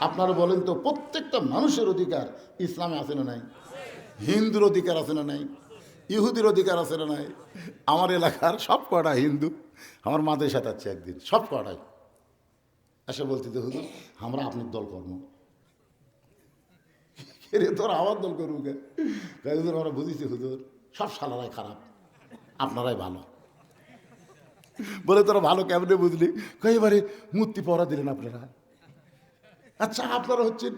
আপনারা বলেন তো প্রত্যেকটা মানুষের অধিকার ইসলামে আছে না নাই? হিন্দুর অধিকার আছে না নাই? ইহুদির অধিকার আছে না নাই? আমার এলাকার সব কটা হিন্দু আমার মাদের সাথে আছে একদিন সব কটাই। এসে বলতে তো হুজুর আমরা আপনার দল কর্ম রে তোর আমার দল করব কে? কয়, হুজুর আমরা বুঝেছি হুজুর সব সালারাই খারাপ আপনারাই ভালো। বলে তোরা ভালো কেমনে বুঝলি? কই এবারে মূর্তি পড়া দিলেন আপনারা। আচ্ছা আপনারা হচ্ছেন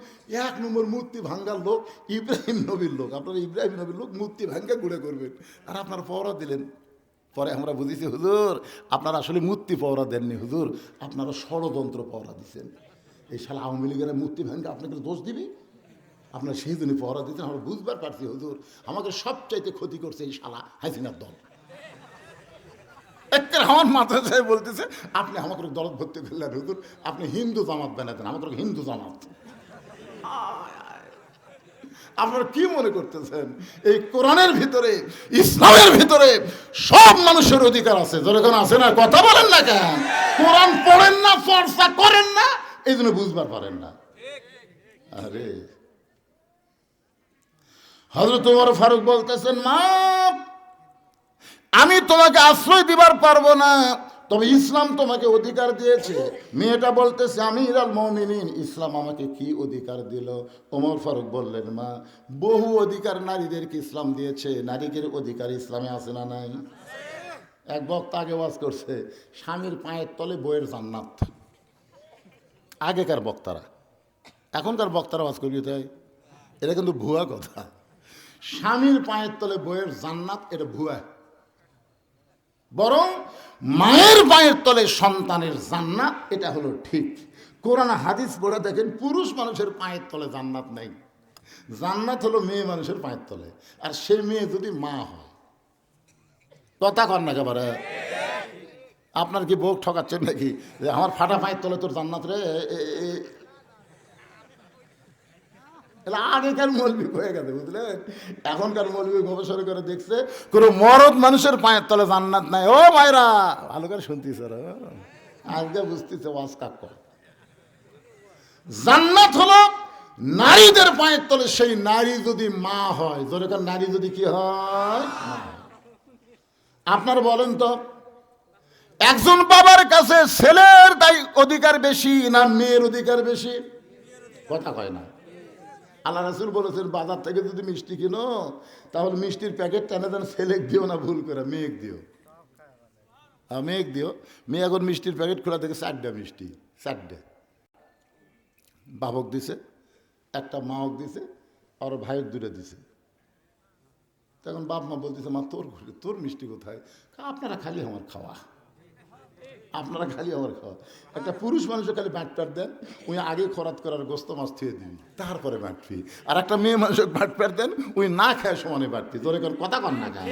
এক নম্বর মূর্তি ভাঙ্গার লোক, ইব্রাহিম নবীর লোক। আপনারা ইব্রাহিম নবীর লোক মূর্তি ভাঙ্গা গুঁড়ে করবেন। আর আপনারা পহরা দিলেন। পরে আমরা বুঝেছি, হুজুর, আপনারা আসলে মূর্তি পহরা দেননি, হুজুর। আপনারা ষড়যন্ত্র পহরা দিচ্ছেন এই শালা আওয়ামী লীগের মূর্তি ভাঙ্গা আপনাকে দোষ দিবি? আপনার সেই দিনই পহরা দিতেন আমরা বুঝবার পারছি, হুজুর। আমাকে সবচাইতে ক্ষতি করছে এই শালা হাসিনার দল। একটা আমার মাথায় সাহেব বলতেছে, আপনি আমাকে দলত ভর্তি করলেন, হুজুর। আপনি হিন্দু জামাত বানাতেন, আমাকে হিন্দু জামাত। আপনারা কি মনে করতেছেন? এই কোরআনের ভিতরে, ইসলামের ভিতরে সব মানুষের অধিকার আছে। যেরকম আছে না? কথা বলেন না কেন? কোরআন পড়েন না চর্চা করেন না, এই জন্য বুঝবার পারেন না। আরে। হজরত তোমার ফারুক বলতেছেন, মা আমি তোমাকে আশ্রয় দিবার পারব না। তবে ইসলাম তোমাকে অধিকার দিয়েছে। মেয়েটা বলতেছে আমি ইরাল মমিনিন ইসলাম আমাকে কি অধিকার দিল? ওমর ফারুক বললেন, মা, বহু অধিকার নারীদেরকে ইসলাম দিয়েছে। নারীদের অধিকার ইসলামে আছে না নাই? এক বক্তা আগে ওয়াজ করছে, স্বামীর পায়ের তলে বইয়ের জান্নাত। আগেকার বক্তারা। এখনকার বক্তারা ওয়াজ করিয়ে দেয়। এটা কিন্তু ভুয়া কথা। স্বামীর পায়ের তলে বইয়ের জান্নাত, এটা ভুয়া। বরং মায়ের পায়ের তলে সন্তানের জান্নাত, এটা হলো ঠিক। কোরআন হাদিস পড়ে দেখেন, পুরুষ মানুষের পায়ের তলে জান্নাত নেই। জান্নাত হলো মেয়ে মানুষের পায়ের তলে। আর সে মেয়ে যদি মা হয়, কথা কর না একেবারে। আপনার কি বউ ঠকাচ্ছেন নাকি? আমার ফাটা পায়ের তলে তোর জান্নাত রে এলা আগেকার মৌলবি হয়ে গেছে, বুঝলেন? এখনকার মৌলবি গবেষণা করে দেখছে, কোনো মরদ মানুষের পায়ের তলে জান্নাত নাই। ও ভাইরা, ভালো করে শুনতিস আজকে বুঝতেছে ওয়াজ কাক। জান্নাত হলো নারীদের পায়ের তলে, সেই নারী যদি মা হয় যেরকম নারী যদি কি হয়। আপনার বলেন তো, একজন বাবার কাছে ছেলের তাই অধিকার বেশি না মেয়ের অধিকার বেশি? কথা কয় না। আল্লাহ রাসুল বলেছেন, বাজার থেকে যদি মিষ্টি কিনো, তাহলে মিষ্টির প্যাকেট টেনে দেন ছেলেক দিও না, ভুল করে মেয়েক দিও। হ্যাঁ মেয়েক দিও। মেয়ে এখন মিষ্টির প্যাকেট খোলা থেকে চারটে মিষ্টি, চারটে। বাবক দিছে, একটা মাওক দিছে, আর ভাইয়ের দূরে দিছে। তখন বাপ মা বলতেছে, মা, তোর তোর মিষ্টি কোথায়? আপনারা খালি আমার খাওয়া। আপনারা খালি আমার খাওয়া। একটা পুরুষ মানুষও খালি ব্যাট প্যাট দেন ওই আগে খরাত করার গোস্ত মাছ থুয়ে দিবি, তারপরে ফি। আর একটা মেয়ে মানুষকে ব্যাট প্যাট দেন ওই না খায় সমানে ফি। তোর এখন কথা কন না গান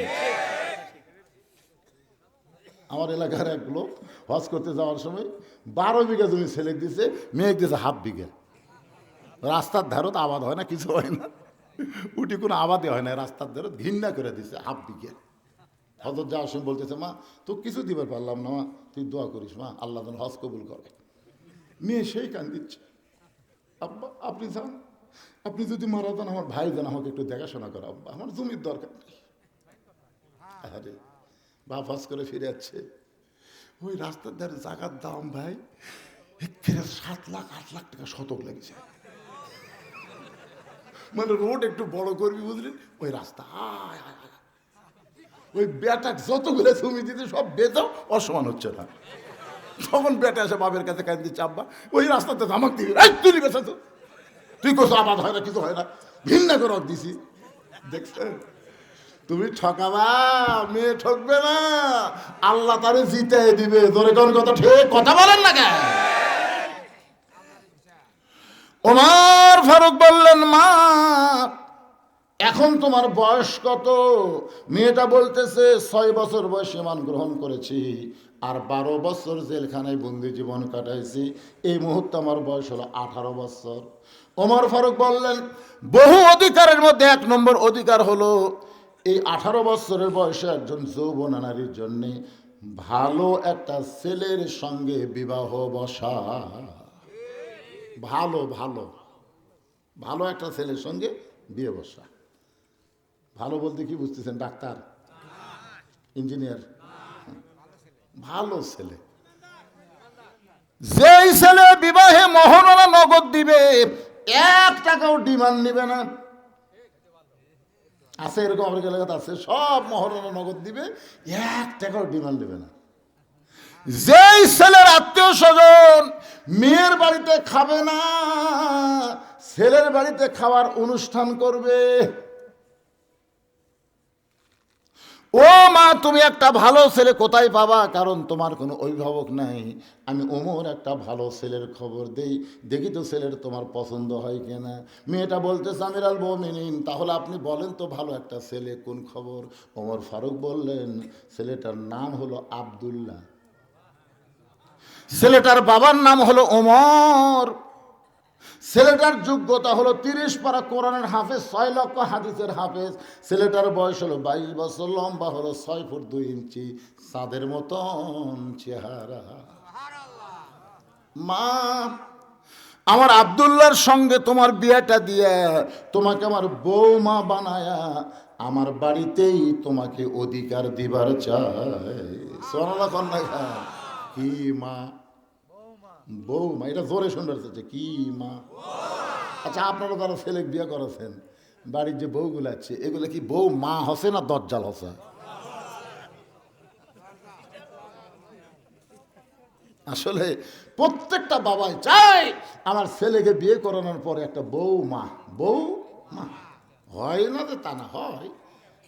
আমার এলাকার এক লোক হজ করতে যাওয়ার সময় বারো বিঘা জমি ছেলে দিছে মেয়ে দিছে হাফ বিঘা। রাস্তার ধারত আবাদ হয় না, কিছু হয় না। উটি কোনো আবাদই হয় না, রাস্তার ধারত ঘৃণা করে দিছে হাফ বিঘা। হজরত যাওয়ার সময় বলতেছে, মা তো কিছু দিবার পারলাম না, মা, তুই দোয়া করিস, মা, আল্লাহ যেন হজ কবুল করে। মেয়ে সেই কান দিচ্ছে। আব্বা, আপনি যান, আপনি যদি মারা যান, আমার ভাই যেন আমাকে একটু দেখাশোনা করে, আব্বা, আমার জমির দরকার নেই। আরে বাপ হজ করে ফিরে যাচ্ছে ওই রাস্তার ধারে জাগার দাম, ভাই একেবারে সাত লাখ, আট লাখ টাকা শতক লেগেছে। মানে রোড একটু বড় করবি বুঝলি? ওই রাস্তা আয় আয়। ওই বেটা যতগুলো জমি দিতে সব বেচাও অসমান হচ্ছে না। তখন বেটা এসে বাপের কাছে কান দিচ্ছে আব্বা ওই রাস্তাতে ধামাক দিবি এই তুই বেচা তো। তুই কোথাও আবাদ হয় না কিছু হয় না। ভিন্ন করে দিছি। দেখছেন তুমি ঠকাবা মেয়ে ঠকবে না। আল্লাহ তারে জিতে দিবে। তোরে কোন কথা ঠিক কথা বলেন না কেন? ওমর ফারুক বললেন মা এখন তোমার বয়স কত? মেয়েটা বলতেছে, ছয় বছর বয়সে মান গ্রহণ করেছি, আর বারো বছর জেলখানায় বন্দি জীবন কাটাইছি। এই মুহূর্তে আমার বয়স হলো আঠারো বছর। ওমর ফারুক বললেন, বহু অধিকারের মধ্যে এক নম্বর অধিকার হলো, এই আঠারো বছরের বয়সে একজন যৌবনা নারীর জন্যে ভালো একটা ছেলের সঙ্গে বিবাহ বসা। ভালো ভালো ভালো একটা ছেলের সঙ্গে বিয়ে বসা। ভালো বলতে কি বুঝতেছেন? ডাক্তার? ইঞ্জিনিয়ার? ভালো ছেলে। যেই ছেলে বিবাহে মহরণা নগদ দিবে, এক টাকাও ডিমান্ড নিবে না। আছে এরকম আমার এলাকাতে আছে, সব মহরণা নগদ দিবে, এক টাকাও ডিমান্ড নেবে না। যেই ছেলের আত্মীয় স্বজন মেয়ের বাড়িতে খাবে না, ছেলের বাড়িতে খাওয়ার অনুষ্ঠান করবে ও মা, তুমি একটা ভালো ছেলে কোথায় পাবা? কারণ তোমার কোনো অভিভাবক নাই। আমি ওমর একটা ভালো ছেলের খবর দেই। দেখি তো ছেলের তোমার পছন্দ হয় কিনা। মেয়েটা বলতে সামির আল বমিনিন তাহলে আপনি বলেন তো ভালো একটা ছেলে কোন খবর? ওমর ফারুক বললেন, ছেলেটার নাম হলো আব্দুল্লাহ। ছেলেটার বাবার নাম হলো ওমর। ছেলেটার যোগ্যতা হলো তিরিশ পারা কোরআনের হাফেজ, ছয় লক্ষ হাদিসের হাফেজ। ছেলেটার বয়স হলো বাইশ বছর, লম্বা হলো ছয় ফুট দুই ইঞ্চি চাঁদের মতন চেহারা। মা, আমার আবদুল্লার সঙ্গে তোমার বিয়েটা দিয়ে তোমাকে আমার বৌমা বানায়া আমার বাড়িতেই তোমাকে অধিকার দিবার চাই। সোনালা কন্যা। কি মা? বৌমা এটা জোরে শুনতে চাচ্ছে কি মা? আচ্ছা আপনারা যারা ছেলে বিয়ে করেছেন, বাড়ির যে বউগুলো আছে, এগুলো কি বউ মা হসে না দরজাল হসে? আসলে প্রত্যেকটা বাবাই চাই আমার ছেলেকে বিয়ে করানোর পরে একটা বউ মা। বউ মা। হয় না যে তা না, হয়।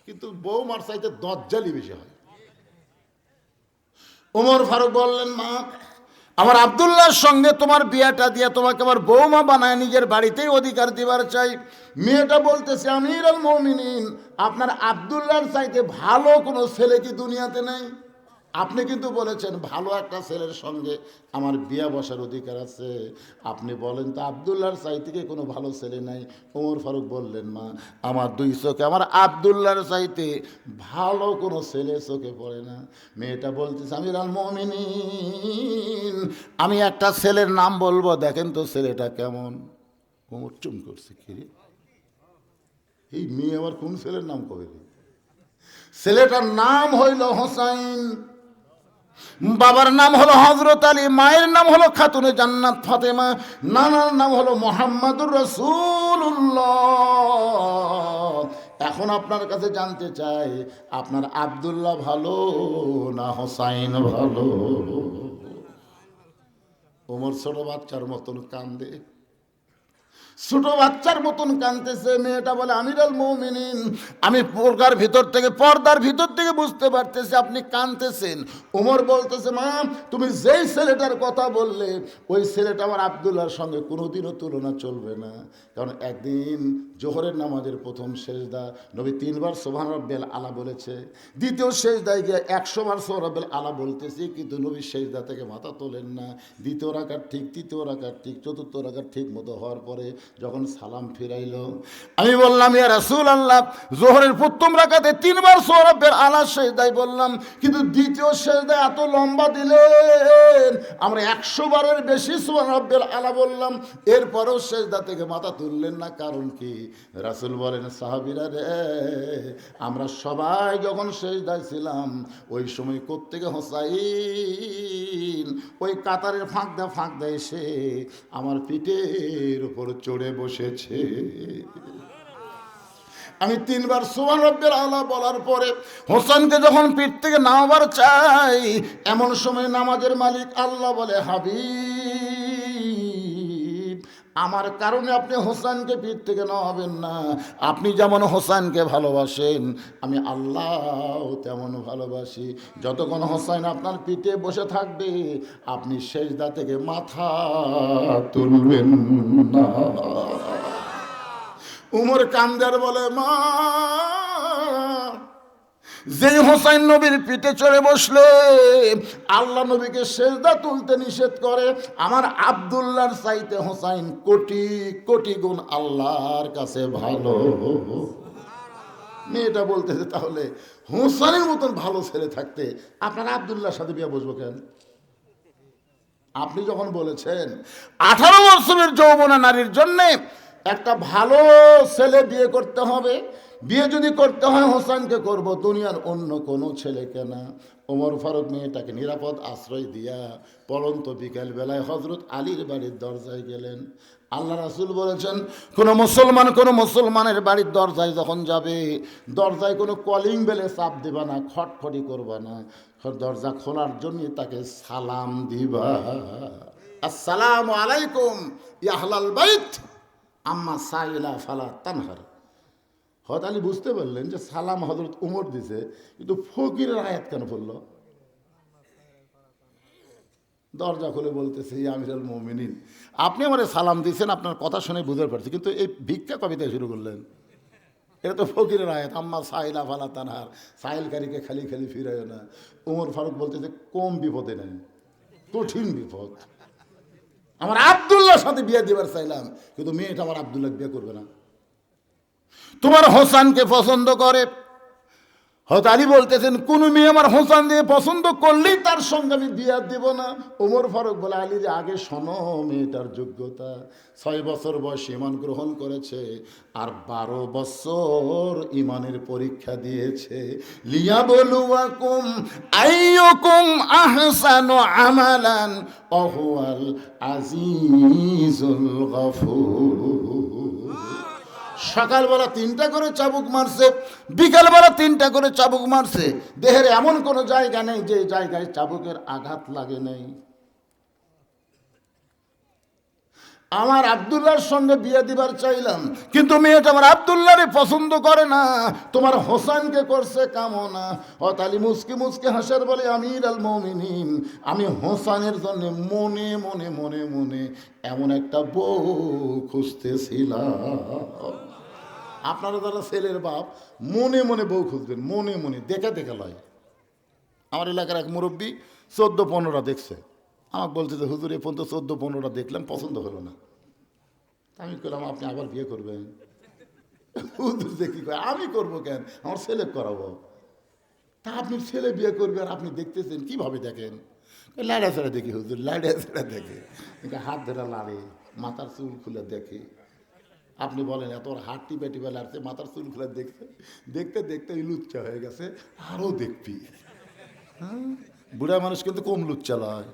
কিন্তু বউ মার চাইতে দজ্জালই বেশি হয়। ওমর ফারুক বললেন, মা আমার আবদুল্লাহর সঙ্গে তোমার বিয়াটা দিয়ে তোমাকে আমার বৌমা বানায় নিজের বাড়িতেই অধিকার দিবার চাই। মেয়েটা বলতেছে আমির মমিনিন, আপনার আবদুল্লাহর চাইতে ভালো কোনো ছেলে কি দুনিয়াতে নেই? আপনি কিন্তু বলেছেন, ভালো একটা ছেলের সঙ্গে আমার বিয়া বসার অধিকার আছে। আপনি বলেন, তো আবদুল্লাহর চাইতে থেকে কোনো ভালো ছেলে নাই। ওমর ফারুক বললেন, মা, আমার দুই চোখে, আমার আবদুল্লাহর চাইতে ভালো কোনো ছেলে চোখে পড়ে না। মেয়েটা বলতেছে আমি আল মমিনিন, আমি একটা ছেলের নাম বলব, দেখেন তো ছেলেটা কেমন। ওমর চুম করছে কিরে এই মেয়ে আবার কোন ছেলের নাম কবে? ছেলেটার নাম হইল হোসাইন। বাবার নাম হলো হজরত আলী, মায়ের নাম হলো খাতুনে জান্নাত ফাতেমা, নানার নাম হলো মোহাম্মদুর রসুল্লাহ এখন আপনার কাছে জানতে চাই, আপনার আবদুল্লাহ ভালো না হোসাইন ভালো? ওমর ছোট বাচ্চার মতন কান্দে। ছোট বাচ্চার মতন কানতেছে মেয়েটা বলে, আমিরাল মৌমিনিন। আমি পর্দার ভিতর থেকে, পর্দার ভিতর থেকে বুঝতে পারতেছি আপনি কানতেছেন ওমর বলতেছে, মা, তুমি যেই ছেলেটার কথা বললে, ওই ছেলেটা আমার আবদুল্লাহর সঙ্গে কোনোদিনও তুলনা চলবে না। কারণ একদিন জোহরের নামাজের প্রথম শেষদা নবী তিনবার সোভান রব্বেল আলা বলেছে। দ্বিতীয় শেষদায় গিয়ে একশো বার সোহরব্বেল আলা বলতেছি, কিন্তু নবী শেষদা থেকে মাথা তোলেন না। দ্বিতীয় রাখার ঠিক, তৃতীয় রাখার ঠিক, চতুর্থ রাখার ঠিক মতো হওয়ার পরে যখন সালাম ফিরাইলো, আমি বললাম, ইয়া রাসূল আল্লাহ জোহরের প্রথম রাখাতে তিনবার সৌরভের আলা শেষদায় বললাম, কিন্তু দ্বিতীয় শেষদায় এত লম্বা দিলেন। আমরা একশো বারের বেশি সৌরভের আলা বললাম, এরপরেও শেষদা থেকে মাথা তুললেন না। কারণ কি? রাসূল বলেন, সাহাবিরা রে, আমরা সবাই যখন শেষদায় ছিলাম, ওই সময় কোত্থেকে হোসাইন, ওই কাতারের ফাঁক দা ফাঁক দা এসে আমার পিঠের উপর চড়ে বসেছে। আমি তিনবার সোহান রব্বের আলা বলার পরে হোসেনকে যখন পিঠ থেকে নামাবার চাই, এমন সময় নামাজের মালিক আল্লাহ বলে, হাবিব আমার কারণে আপনি হোসেনকে পীর থেকে নামাবেন না। আপনি যেমন হোসেনকে ভালোবাসেন, আমি আল্লাহ তেমন ভালোবাসি। যতক্ষণ হোসেন আপনার পিঠে বসে থাকবে, আপনি শেষদা থেকে মাথা তুলবেন না। উমর কান্দার বলে, মা যেই হোসাইন নবীর পিঠে চড়ে বসলে, আল্লাহ নবীকে সেজদা তুলতে নিষেধ করে, আমার আবদুল্লাহর চাইতে হোসাইন কোটি কোটি গুণ আল্লাহর কাছে ভালো। মেয়েটা বলতেছে, তাহলে হোসাইনের মতন ভালো ছেলে থাকতে আপনার আবদুল্লাহর সাথে বিয়ে বসবো কেন? আপনি যখন বলেছেন, আঠারো বছরের যৌবনা নারীর জন্যে একটা ভালো ছেলে বিয়ে করতে হবে বিয়ে যদি করতে হয় হোসেনকে করব, দুনিয়ার অন্য কোনো ছেলেকে না। ওমর ফারুক মেয়েটাকে নিরাপদ আশ্রয় দিয়া পরন্ত বিকেল বেলায় হজরত আলীর বাড়ির দরজায় গেলেন। আল্লাহ রাসুল বলেছেন, কোনো মুসলমান কোনো মুসলমানের বাড়ির দরজায় যখন যাবে, দরজায় কোনো কলিং বেলে চাপ দেবা না, খটখটি করবা না। দরজা খোলার জন্য তাকে সালাম দিবা। আসসালাম আলাইকুম ইয়াহলাল বাইত, আম্মা সাইলা ফালা তানহার। হয়তো আলী বুঝতে পারলেন যে সালাম হজরত উমর দিছে, কিন্তু ফকিরের আয়াত কেন পড়ল? দরজা খুলে বলতেছে আমিরাল মোমিনিন, আপনি আমারে সালাম দিয়েছেন, আপনার কথা শুনে বুঝতে পারছি, কিন্তু এই ভিক্ষা কবিতা শুরু করলেন? এটা তো ফকিরের আয়াত, আম্মা সাইলা ফালা তানহার, সাইলকারীকে খালি খালি ফিরায় না। উমর ফারুক বলতেছে কম বিপদে নেই, কঠিন বিপদ। আমার আবদুল্লাহর সাথে বিয়ে দেবার চাইলাম, কিন্তু মেয়েটা আমার আবদুল্লাহ বিয়ে করবে না। তোমার হোসানকে পছন্দ করে। হয়তো আলী বলতেছেন, কোন মেয়ে আমার হোসান দিয়ে পছন্দ করলেই তার সঙ্গে আমি বিয়া দেব না। ওমর ফারুক বলে, আলী যে আগে শোনো মেয়েটার যোগ্যতা। ছয় বছর বয়স ইমান গ্রহণ করেছে আর বারো বছর ইমানের পরীক্ষা দিয়েছে। লিয়া বলুয়াকুম, আইয়ুকুম আহসানু আমালান, অহুয়াল আজিজুল গফুর। সকালবেলা তিনটা করে চাবুক মারছে, বিকালবেলা তিনটা করে চাবুক মারছে। দেহের এমন কোনো জায়গা নেই যে জায়গায় চাবুকের আঘাত লাগে নেই। আমার আবদুল্লাহর সঙ্গে বিয়ে দিবার চাইলাম, কিন্তু মেয়েটা আমার আবদুল্লাহরে পছন্দ করে না। তোমার হোসানকে করছে কামনা। হতালি মুসকি মুসকি হাসার বলে, আমির আল মমিনিন, আমি হোসানের জন্য মনে মনে মনে মনে এমন একটা বউ খুঁজতেছিলাম। আপনারা যারা ছেলের বাপ, মনে মনে বউ খুঁজবেন, মনে মনে, দেখে দেখে লয়। আমার এলাকার এক মুরব্বী চোদ্দ পনেরোটা দেখছে। আমাকে বলছে যে, হুজুর, এ পর্যন্ত চোদ্দ পনেরোটা দেখলাম, পছন্দ হলো না। আমি করলাম আপনি আবার বিয়ে করবেন? হুজুর যে কী করে আমি করব কেন? আমার ছেলে করাবো। তা আপনি ছেলে বিয়ে করবেন আপনি দেখতেছেন, কীভাবে দেখেন? লাইডা ছেড়ে দেখি হুজুর, লাইডা ছেড়ে দেখে। হাত ধরে লাড়ে, মাথার চুল খুলে দেখে। আপনি বলেন, এত ওর হাত টিপে টিপে মাথার চুল খুলে দেখতে দেখতে দেখতে এই লুচ্চা হয়ে গেছে আরও দেখবি। হ্যাঁ? বুড়া মানুষ কিন্তু কম লুচ্চা লয়।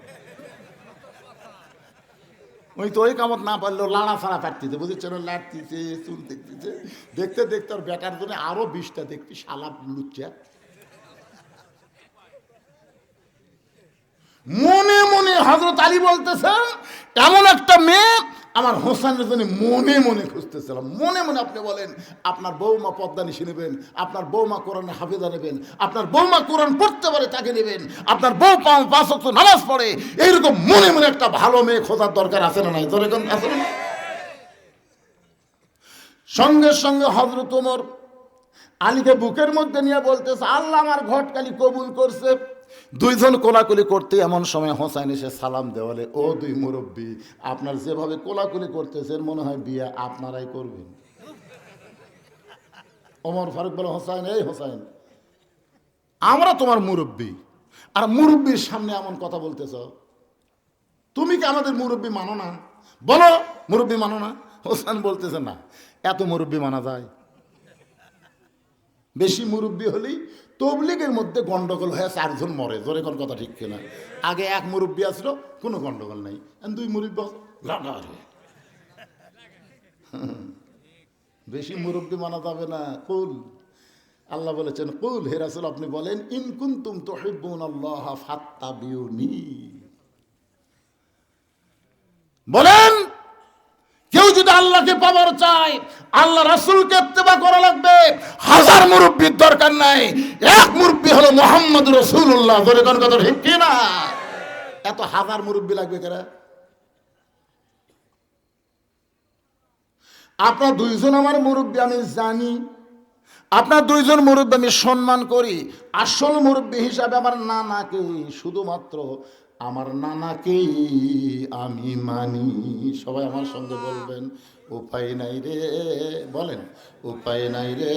ওই তো ওই কামত না পারলেও লাড়া ফাড়া পারতিছে, বুঝেছেন? লাড়তিছে, চুল দেখতেছে। দেখতে দেখতে ওর বেটার জন্য আরও বিশটা দেখবি, শালা লুচ্চা। মনে মনে হজরত আলী বলতেছেন এমন একটা মেয়ে আমার হোসেনের জন্য মনে মনে খুঁজতেছিলাম। মনে মনে আপনি বলেন, আপনার বৌমা পদ্মা নিশি নেবেন, আপনার বৌমা কোরআনে হাফিজা নেবেন, আপনার বৌমা কোরআন পড়তে পারে তাকে নেবেন, আপনার বউ পাঁচ পাঁচ নামাজ পড়ে, এইরকম মনে মনে একটা ভালো মেয়ে খোঁজার দরকার আছে না নাই? এখন আছে না সঙ্গে সঙ্গে হজরত ওমর আলীকে বুকের মধ্যে নিয়ে বলতেছে, আল্লাহ আমার ঘটকালি কবুল করছে। দুইজন কোলাকুলি করতে এমন সময় হোসাইন এসে সালাম দেওয়ালে, ও দুই মুরব্বী, আপনার যেভাবে কোলাকুলি করতেছেন, মনে হয় বিয়ে আপনারাই করবেন। ওমর ফারুক বলে, হোসাইন, এই হোসাইন, আমরা তোমার মুরব্বী, আর মুরব্বীর সামনে এমন কথা বলতেছ। তুমি কি আমাদের মুরব্বী মানো না? বলো, মুরব্বী মানো না? হোসেন বলতেছে, না, এত মুরব্বী মানা যায়। বেশি মুরব্বী হলেই তবলিগের মধ্যে গন্ডগোল হয়ে চারজন মরে। জোরে কোন কথা ঠিক কিনা? আগে এক মুরব্বী আসলো, কোনো গন্ডগোল নাই। দুই মুরব্বী বেশি মুরব্বী মানা যাবে না। কুল, আল্লাহ বলেছেন, কুল, হে রাসূল, আপনি বলেন ইনকুন্তুম তুহিব্বুন আল্লাহ ফাত্তাবিউনি। বলেন, কেউ যদি আল্লাহকে পাওয়ার চায়, আল্লাহ রাসুলকে ইত্তেবা করা লাগবে, হাজার মুরব্বীর দরকার নাই। এক মুরব্বী হলো মোহাম্মদ রসুল্লাহ ধরে কোন কথা ঠিক কি না? এত হাজার মুরব্বী লাগবে কেরা আপনার দুইজন আমার মুরব্বী, আমি জানি। আপনার দুইজন মুরব্বী আমি সম্মান করি। আসল মুরব্বী হিসাবে আমার নানাকে, শুধুমাত্র আমার নানাকেই আমি মানি। সবাই আমার সঙ্গে বলবেন উপায় নাই রে, বলেন, উপায় নাই রে,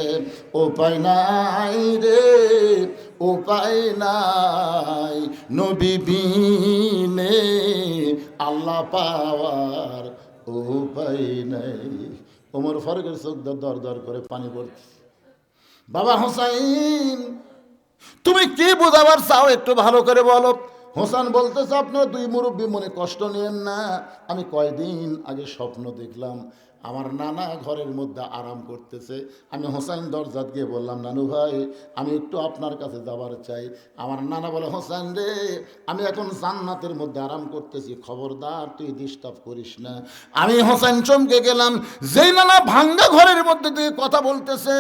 উপায় নাই রে, উপায় নাই। নবী আল্লাহ পাওয়ার উপায় নাই। ওমর ফারুকের চোখ দর দর করে পানি পড়ছে। বাবা হোসাইন, তুমি কি বোঝাবার চাও একটু ভালো করে বলো? হোসেন বলতেছে আপনার দুই মুরব্বী মনে কষ্ট নিয়েন না। আমি কয়দিন আগে স্বপ্ন দেখলাম আমার নানা ঘরের মধ্যে আরাম করতেছে। আমি হোসাইন দরজাত গিয়ে বললাম, নানু ভাই, আমি একটু আপনার কাছে যাবার চাই। আমার নানা বলে হোসেন রে, আমি এখন জান্নাতের মধ্যে আরাম করতেছি। খবরদার, তুই ডিস্টার্ব করিস না। আমি হোসেন চমকে গেলাম। যেই নানা ভাঙ্গা ঘরের মধ্যে দিয়ে কথা বলতেছে,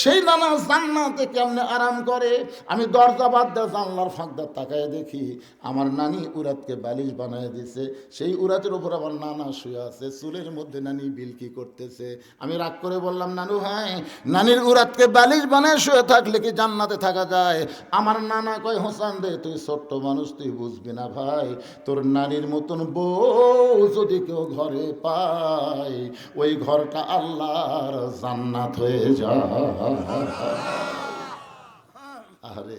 সেই নানা জান্নাতে কেমনে আরাম করে? আমি দরজা বাদ দেওয়া জানলার ফাঁকদার তাকায় দেখি, আমার নানি উরাতকে বালিশ বানায় দিছে। সেই উরাতের উপর আমার নানা শুয়ে আছে। চুলের মধ্যে নানি বিলকি করতেছে? আমি রাগ করে বললাম, নানু ভাই নানির উরাতকে বালিশ বানায় শুয়ে থাকলে কি জান্নাতে থাকা যায়? আমার নানা কয়, হোসান দে তুই ছোট্ট মানুষ, তুই বুঝবি না ভাই। তোর নানির মতন বউ যদি কেউ ঘরে পায়, ওই ঘরটা আল্লাহর জান্নাত হয়ে যায়। আরে,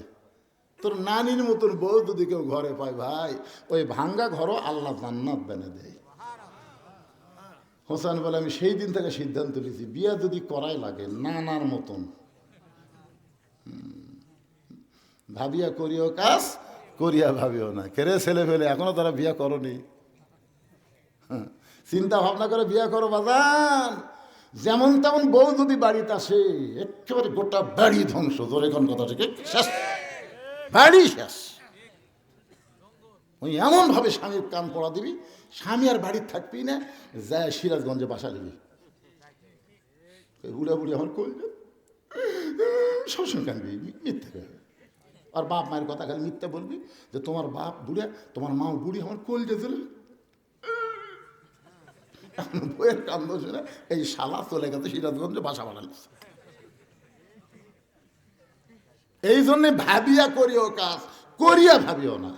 তোর নানির মতন বউ যদি কেউ ঘরে পায় ভাই, ওই ভাঙ্গা ঘরও আল্লাহ জান্নাত বেনে দেয়। হোসেন বলে, আমি সেই দিন থেকে সিদ্ধান্ত নিয়েছি, বিয়া যদি করাই লাগে নানার মতন। ভাবিয়া করিও কাজ, করিয়া ভাবিও না। কেরে ছেলে ফেলে এখনও তারা বিয়া করনি। চিন্তা ভাবনা করে বিয়া করো বাজান। যেমন তেমন বউ যদি বাড়িতে আসে, একেবারে গোটা বাড়ি ধ্বংস। তোর এখন কথা থেকে শেষ। বাড়ি শেষ। ওই এমনভাবে স্বামীর কান পড়া দিবি, স্বামী আর বাড়ির থাকবি না, যায় সিরাজগঞ্জে বাসা দিবি। বুড়া বুড়ি আমার কই সবসময় কানবি মিথ্যে আর বাপ মায়ের কথা খালি মিথ্যা বলবি, যে তোমার বাপ বুড়ে, তোমার মা বুড়ি, আমার কোল যেছিল বইয়ের কান্দ শুনে এই শালা চলে গেছে সিরাজগঞ্জে বাসা বানাচ্ছে এই জন্যে ভাবিয়া করিও কাজ, করিয়া ভাবিও না।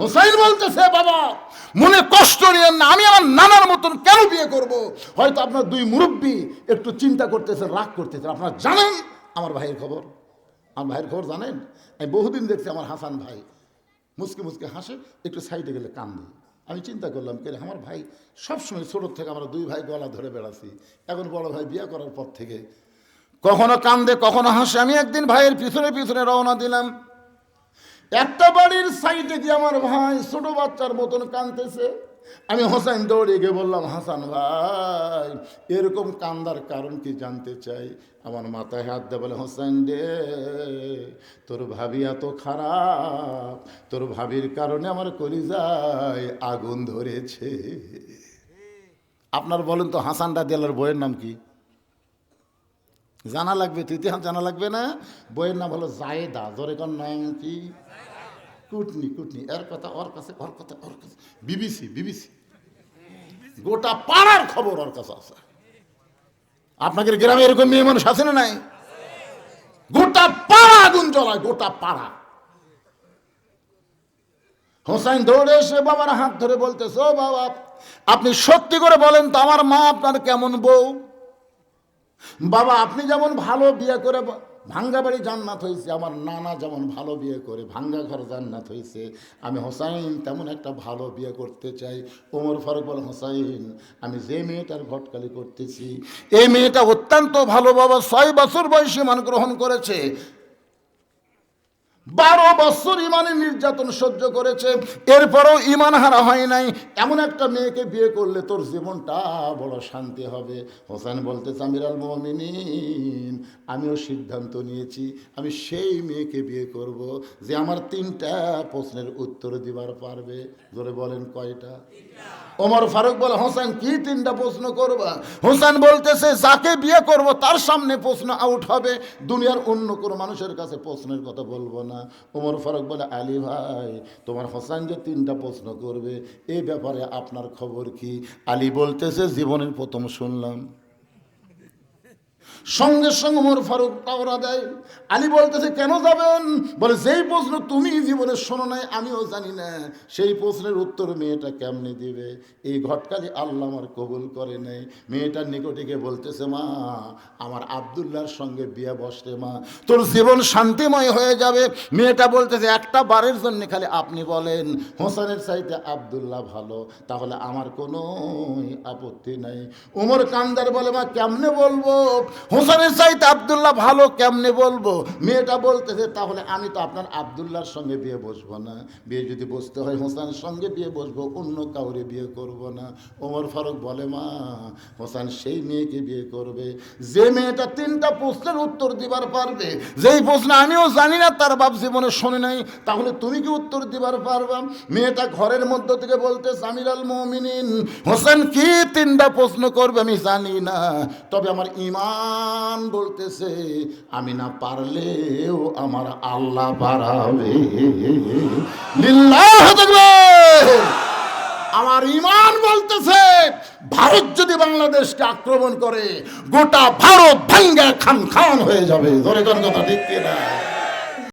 হোসাইন বলতেছে, বাবা, মনে কষ্ট নিয়েন না, আমি আমার নানার মতন কেন বিয়ে করব? হয়তো আপনার দুই মুরব্বী একটু চিন্তা করতেছে রাগ করতেছে আপনারা জানেন আমার ভাইয়ের খবর? আমার ভাইয়ের খবর জানেন? আমি বহুদিন দেখছি আমার হাসান ভাই মুসকে মুসকে হাসে, একটু সাইডে গেলে কান্দে। আমি চিন্তা করলাম, কে আমার ভাই সবসময় ছোটোর থেকে আমরা দুই ভাই গলা ধরে বেড়াচ্ছি। এখন বড় ভাই বিয়ে করার পর থেকে কখনো কান্দে, কখনো হাসে। আমি একদিন ভাইয়ের পিছনে পিছনে রওনা দিলাম। একটা বাড়ির সাইডে গিয়ে আমার ভাই ছোট বাচ্চার মতন কাঁদতেছে। আমি হোসেন দৌড়ে গিয়ে বললাম, হাসান ভাই, এরকম কান্দার কারণ কি জানতে চাই? আমার মাথায় হাত দিয়ে বলে, হোসেন রে, তোর ভাবি এত খারাপ, তোর ভাবির কারণে আমার কলিজায় আগুন ধরেছে। আপনার বলেন তো, হাসান রাদিয়ালার বইয়ের নাম কি? জানা লাগবে তো ইতিহাস জানা লাগবে না? বইয়ের নাম হলো জায়েদা জোরেকর নাম কি? কুটনি কুটনি। এর কথা, ওর কাছে, ওর কথা, ওর কাছে। BBC BBC. গোটা পাড়ার খবর ওর কাছে আছে। আপনাদের গ্রামে এরকম মেয়ে মানুষ আছে না নাই? গোটা পাড়া আগুন জ্বলায়, গোটা পাড়া। হোসাইন দৌড়ে এসে বাবার হাত ধরে বলতেছে, ও বাবা, আপনি সত্যি করে বলেন তো, আমার মা আপনার কেমন বউ? বাবা, আপনি যেমন ভালো বিয়ে করে ভাঙ্গা বাড়ি জান্নাত হয়েছে আমার নানা যেমন ভালো বিয়ে করে, ভাঙ্গা ঘর জান্নাত হয়েছে আমি হোসাইন তেমন একটা ভালো বিয়ে করতে চাই, ওমর ফারুক বল হোসাইন, আমি যে মেয়েটার ঘটকালি করতেছি এই মেয়েটা অত্যন্ত ভালো বাবা, ছয় বছর বয়সে মান গ্রহণ করেছে বারো বছর ইমানের নির্যাতন সহ্য করেছে, এরপরও ইমান হারা হয় নাই। এমন একটা মেয়েকে বিয়ে করলে তোর জীবনটা বড় শান্তি হবে। হোসেন বলতে আমিরাল মমিনিন, আমিও সিদ্ধান্ত নিয়েছি, আমি সেই মেয়েকে বিয়ে করব যে আমার তিনটা প্রশ্নের উত্তর দিবার পারবে। ধরে বলেন কয়টা? ওমর ফারুক বলে, হোসেন, কি তিনটা প্রশ্ন করবা? হোসেন বলতেছে, যাকে বিয়ে করব, তার সামনে প্রশ্ন আউট হবে। দুনিয়ার অন্য কোনো মানুষের কাছে প্রশ্নের কথা বলব না। ওমর ফারুক বলে, আলী ভাই, তোমার হোসেন যে তিনটা প্রশ্ন করবে এই ব্যাপারে আপনার খবর কি? আলী বলতেছে, জীবনের প্রথম শুনলাম। সঙ্গে সঙ্গে ওমর ফারুক পাওরা দেয়। আলী বলতেছে, কেন যাবেন? বলে, যেই প্রশ্ন তুমি জীবনে শোনো নাই, আমিও জানি না। সেই প্রশ্নের উত্তর মেয়েটা কেমনে দিবে? এই ঘটকালি আল্লাহ আমার কবুল করে নেই। মেয়েটার নিকটে গিয়ে বলতেছে, মা, আমার আবদুল্লাহর সঙ্গে বিয়ে বসতে মা, তোর জীবন শান্তিময় হয়ে যাবে। মেয়েটা বলতেছে, একটা বারের জন্য খালি আপনি বলেন, হোসেনের চাইতে আবদুল্লাহ ভালো, তাহলে আমার কোনো আপত্তি নাই। উমর কান্দার বলে, মা, কেমনে বলব? হোসেনের চাইতে আবদুল্লাহ ভালো কেমনে বলব? মেয়েটা বলতেছে, তাহলে আমি তো আপনার আবদুল্লাহর সঙ্গে বিয়ে বসবো না। বিয়ে যদি বসতে হয় হোসেনের সঙ্গে বিয়ে বসবো, অন্য কাউরে বিয়ে করব না। ওমর ফারুক বলে, মা হোসেন সেই মেয়েকে বিয়ে করবে। যে মেয়েটা তিনটা প্রশ্নের উত্তর দিবার পারবে, যেই প্রশ্ন আমিও জানি না, তার বাপ জীবনে শোনে নাই, তাহলে তুমি কি উত্তর দিবার পারবা? মেয়েটা ঘরের মধ্য থেকে বলতে সামিরাল মমিনিন হোসেন কি তিনটা প্রশ্ন করবে আমি জানি না। তবে আমার ইমান বলতেছে, আমি না পারলেও আমার আল্লাহ পারাবে। আমার ইমান বলতেছে, ভারত যদি বাংলাদেশকে আক্রমণ করে, গোটা ভারত ভাঙ্গা খান খান হয়ে যাবে। ধরে কথা ঠিক কিনা?